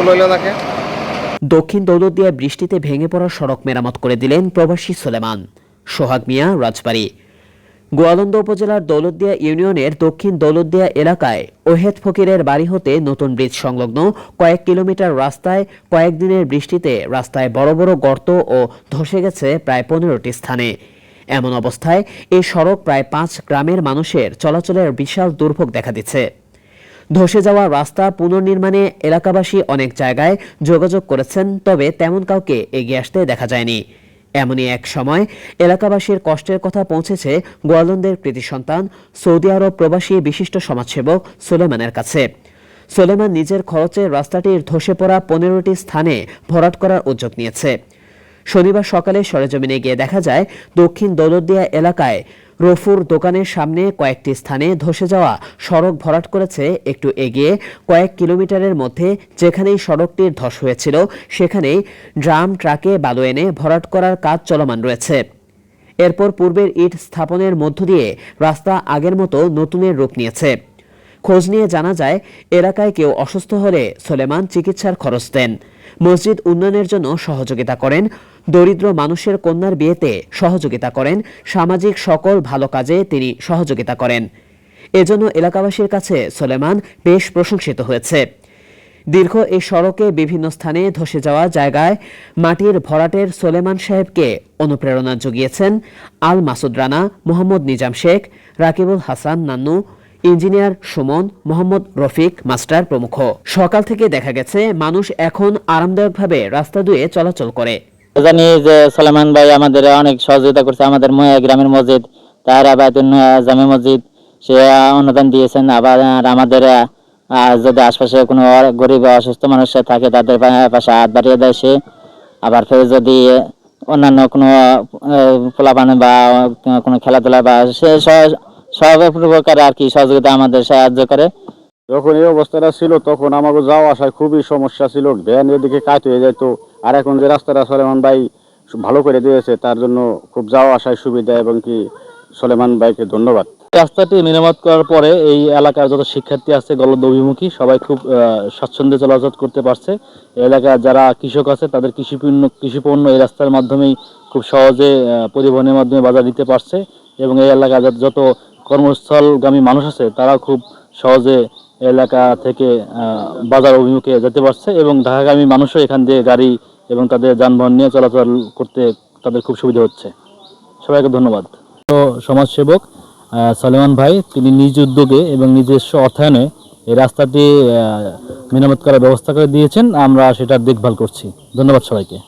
ফুল হইল নাকি দক্ষিণ দৌলতদিয়া বৃষ্টিতে ভেঙে পড়া সড়ক মেরামত করে দিলেন প্রবাসী সোলেমান। সোহাগ মিয়া, রাজবাড়ী। গোয়ালন্দ উপজেলার দৌলতদিয়া ইউনিয়নের দক্ষিণ দৌলতদিয়া এলাকায় ওহেদ ফকিরের বাড়ি হতে নতুন ব্রিজ সংলগ্ন কয়েক কিলোমিটার রাস্তায় কয়েকদিনের বৃষ্টিতে রাস্তায় বড় বড় গর্ত ও ধসে গেছে প্রায় পনেরোটি স্থানে। এমন অবস্থায় এই সড়ক প্রায় পাঁচ গ্রামের মানুষের চলাচলের বিশাল দুর্ভোগ দেখা দিচ্ছে। ধসে যাওয়া রাস্তা পুনর্নির্মাণে এলাকাবাসী অনেক জায়গায় যোগাযোগ করেছেন, তবে তেমন কাউকে এগিয়ে আসতে দেখা যায়নি। এমনই এক সময় এলাকাবাসীর কষ্টের কথা পৌঁছেছে গোয়ালন্দের কৃতি সন্তান, সৌদি আরব প্রবাসী বিশিষ্ট সমাজসেবক সুলেমানের কাছে। সুলেমান নিজের খরচে রাস্তাটির ধসে পড়া পনেরোটি স্থানে ভরাট করার উদ্যোগ নিয়েছে। শনিবার সকালে সরেজমিনে গিয়ে দেখা যায়, দক্ষিণ দৌলতদিয়া এলাকায় রফুর দোকানের সামনে কয়েকটি স্থানে ধসে যাওয়া সড়ক ভরাট করেছে একটু এগিয়ে কয়েক কিলোমিটারের মধ্যে যেখানেই সড়কটির ধস হয়েছিল, সেখানেই ড্রাম ট্রাকে বালু এনে ভরাট করার কাজ চলমান রয়েছে। এরপর পূর্বের ইট স্থাপনের মধ্য দিয়ে রাস্তা আগের মতো নতুনের রূপ নিয়েছে। খোঁজ নিয়ে জানা যায়, এলাকায় কেউ অসুস্থ হলে সোলেমান চিকিৎসার খরচ দেন। মসজিদ উন্নয়নের জন্য সহযোগিতা করেন। দরিদ্র মানুষের কন্যার বিয়েতে সহযোগিতা করেন। সামাজিক সকল ভালো কাজে তিনি সহযোগিতা করেন। এজন্য এলাকাবাসীর কাছে সোলেমান বেশ প্রশংসিত হয়েছে। দীর্ঘ এই সড়কে বিভিন্ন স্থানে ধসে যাওয়া জায়গায় মাটির ভরাটের সোলেমান সাহেবকে অনুপ্রেরণা জুগিয়েছেন আল মাসুদ রানা, মোহাম্মদ নিজাম শেখ, রাকিবুল হাসান নান্নু ইঞ্জিনিয়ার সুমন মোহাম্মদ রফিক, মাস্টার প্রমুখ। সকাল থেকে দেখা গেছে, মানুষ এখন আরামদায়কভাবে রাস্তা দিয়ে চলাচল করে। জানি যে সালমান ভাই আমাদের অনেক সহযোগিতা করছে, আমাদের মহিলা গ্রামের মসজিদ তার আবার জামে মসজিদ, সে অনুদান দিয়েছেন। আবার আমাদের যদি আশপাশে কোনো গরিব অসুস্থ মানুষ থাকে, তাদের পাশে হাত বাড়িয়ে দেয় সে। আবার ফের যদি অন্যান্য কোনো পোলাপান বা, কোনো খেলাধুলা বা সে স- সব আর কি সহযোগিতা আমাদের সাহায্য করে। যখন এই অবস্থাটা ছিল তখন আমাকে যাওয়া আসায় খুবই সমস্যা ছিল। ভ্যান এদিকে কাজ হয়ে যেত। আর এখন যে রাস্তাটা সলেমান ভাই ভালো করে দিয়েছে তার জন্য খুব যাওয়া আসায় সুবিধা এবং কি সলেমান ভাইকে ধন্যবাদ। রাস্তাটি মেরামত করার পরে এই এলাকার যত শিক্ষার্থী আছে গলদ অভিমুখী সবাই খুব স্বাচ্ছন্দ্যে চলাচল করতে পারছে। এই এলাকার যারা কৃষক আছে তাদের কৃষিপণ্য কৃষিপণ্য এই রাস্তার মাধ্যমেই খুব সহজে পরিবহনের মাধ্যমে বাজার দিতে পারছে। এবং এই এলাকার যত কর্মস্থলগামী মানুষ আছে তারাও খুব সহজে এলাকা থেকে বাজার অভিমুখে যেতে পারছে এবং ঢাকাগামী মানুষও এখান দিয়ে গাড়ি এবং তাদের যানবাহন নিয়ে চলাচল করতে তাদের খুব সুবিধা হচ্ছে। সবাইকে ধন্যবাদ। তো সমাজসেবক সলেমান ভাই, তিনি নিজ উদ্যোগে এবং নিজস্ব অর্থায়নে এই রাস্তাটি মেরামত করার ব্যবস্থা করে দিয়েছেন। আমরা সেটা দেখভাল করছি। ধন্যবাদ সবাইকে।